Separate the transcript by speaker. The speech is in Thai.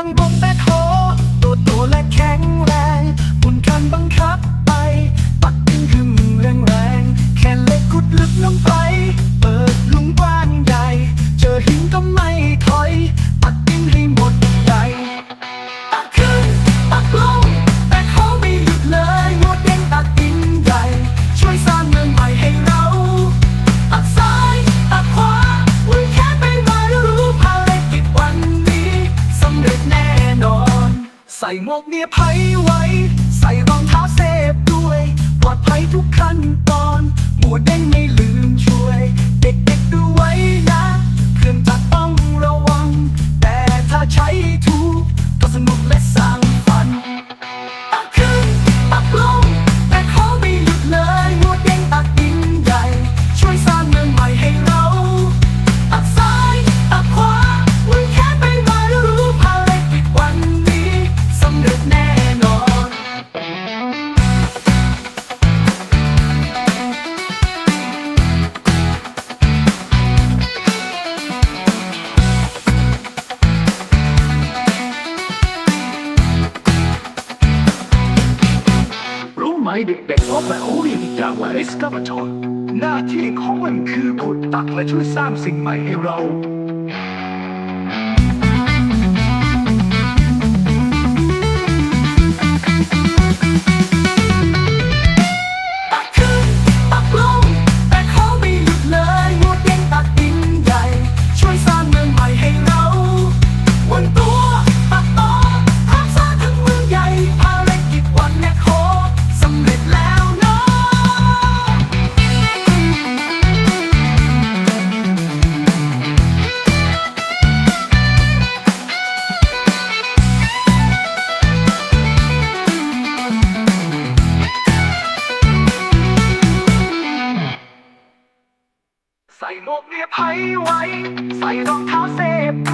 Speaker 1: ang ใส่หมวกเนียภัยไว้ ใส่รองเท้าเซฟด้วย ปลอดภัยทุกขั้นตอน รู้เด็กๆว่าแบบเขาเรียนจากอย่าเอ
Speaker 2: สกาบาทอนหน้าที่ของมันคือขุดตักและช่วยสร้างสิ่งใหม่ให้เรา
Speaker 1: ใส่หมวกเนียภัยไว้ ใส่รองเท้าเซฟ